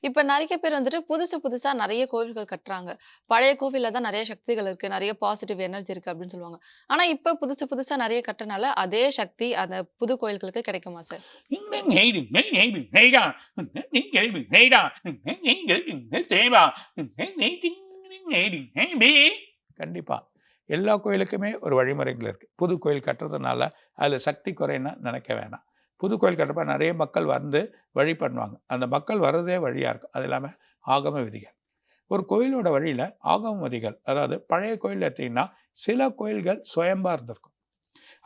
இப்ப நிறைய பேர் வந்துட்டு புதுசு புதுசா நிறைய கோவில்கள் கட்டுறாங்க. பழைய கோவில்ல தான் நிறைய சக்திகள் இருக்கு. நிறைய பாசிட்டிவ் எனர்ஜி இருக்கு அப்படின்னு சொல்லுவாங்க. ஆனா இப்ப புதுசு புதுசா நிறைய கட்டுறனால அதே சக்தி அந்த புது கோயில்களுக்கு கிடைக்குமா சார்? கண்டிப்பா. எல்லா கோயிலுக்குமே ஒரு வழிமுறைகள் இருக்கு. புது கோயில் கட்டுறதுனால அதுல சக்தி குறைன்னா நினைக்க வேணாம். புது கோயில் கட்டுறப்ப நிறைய மக்கள் வந்து வழி பண்ணுவாங்க. அந்த மக்கள் வர்றதே வழியாக இருக்கும். அது இல்லாமல் ஆகம விதிகள். ஒரு கோயிலோட வழியில் ஆகம விதிகள் அதாவது பழைய கோயில் எடுத்திங்கன்னா சில கோயில்கள் சுயம்பாக இருந்திருக்கும்.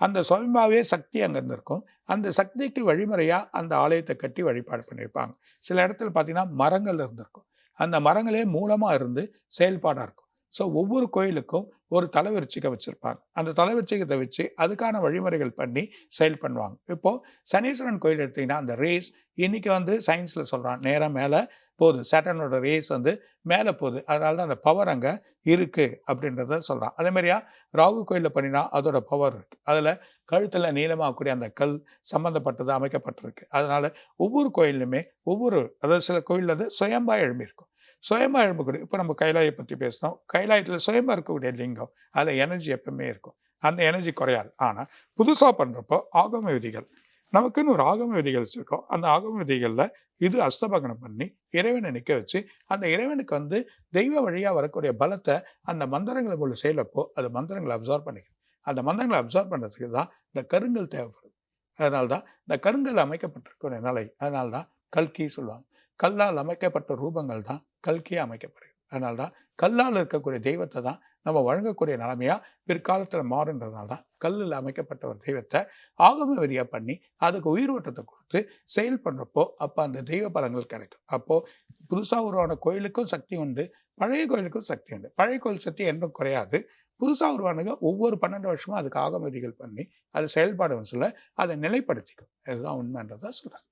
அந்த சுயம்பாவே சக்தி அங்கே இருந்திருக்கும். அந்த சக்திக்கு வழிமுறையாக அந்த ஆலயத்தை கட்டி வழிபாடு பண்ணியிருப்பாங்க. சில இடத்துல பார்த்தீங்கன்னா, மரங்கள் இருந்திருக்கும். அந்த மரங்களே மூலமாக இருந்து செயல்பாடாக இருக்கும். ஸோ ஒவ்வொரு கோயிலுக்கும் ஒரு தலைவரிச்சிக்கை வச்சுருப்பாங்க அந்த தலைவரிச்சிக்கத்தை வச்சு அதுக்கான வழிமுறைகள் பண்ணி செயல் பண்ணுவாங்க. இப்போது சனீஸ்வரன் கோயில் எடுத்திங்கன்னா அந்த ரேஸ் இன்றைக்கி வந்து சயின்ஸில் சொல்கிறான் நேராக மேலே போகுது. சேட்டனோட ரேஸ் வந்து மேலே போகுது. அதனால தான் அந்த பவர் அங்கே இருக்குது அப்படின்றத சொல்கிறான் அதே ராகு கோயிலில் பண்ணினா அதோட பவர் இருக்குது அதில் கழுத்தில் நீளமாகக்கூடிய அந்த கல் சம்மந்தப்பட்டது அமைக்கப்பட்டிருக்கு. அதனால் ஒவ்வொரு கோயிலுமே ஒவ்வொரு அதாவது சில கோயில்ல வந்து சுயம்பாக எழும்பியிருக்கும். சுயமா எழும்பக்கூடிய இப்போ நம்ம கைலாயை பற்றி பேசினோம். கைலாயத்தில் சுயமா இருக்கக்கூடிய லிங்கம். அதில் எனர்ஜி எப்பவுமே இருக்கும். அந்த எனர்ஜி குறையாது. ஆனால் புதுசாக பண்ணுறப்போ ஆகம விதிகள். நமக்குன்னு ஒரு ஆகம விதிகள் வச்சுருக்கோம் அந்த ஆகம விதிகளில் இது அஸ்தபகனம் பண்ணி இறைவனை நிற்க வச்சு, அந்த இறைவனுக்கு வந்து தெய்வ வழியாக வரக்கூடிய பலத்தை அந்த மந்திரங்களை மந்திரங்களுக்குள்ள செய்யலப்போ அது மந்திரங்களை அப்சார்ப் பண்ணிக்கும். அந்த மந்திரங்களை அப்சார்ப் பண்ணுறதுக்கு தான் இந்த கருங்கல் தேவைப்படுது. அதனால தான் இந்த கருங்கல் அமைக்கப்பட்டிருக்கிற நிலை. அதனால தான் கல்கி சொல்லுவாங்க. கல்லால் அமைக்கப்பட்ட ரூபங்கள் தான் கல்கியே அமைக்கப்படுகிறது அதனால தான் கல்லால் இருக்கக்கூடிய தெய்வத்தை தான் நம்ம வழங்கக்கூடிய நிலைமையா பிற்காலத்தில் மாறுன்றதுனால தான் கல்லில் அமைக்கப்பட்ட ஒரு தெய்வத்தை ஆகம விதியா பண்ணி அதுக்கு உயிரோட்டத்தை கொடுத்து செயல் பண்ணுறப்போ அப்போ அந்த தெய்வ பலங்கள் கிடைக்கும். அப்போது புதுசாக உருவான கோயிலுக்கும் சக்தி உண்டு. பழைய கோயிலுக்கும் சக்தி உண்டு. பழைய கோயில் சக்தி என்றும் குறையாது. புதுசாக உருவானது ஒவ்வொரு 12 வருஷமும் அதுக்கு ஆகம விதிகள் பண்ணி அது செயல்பாடுன்னு சொல்ல அதை நிலைப்படுத்திக்கும். இதுதான் உண்மைன்றதான் சொல்கிறாங்க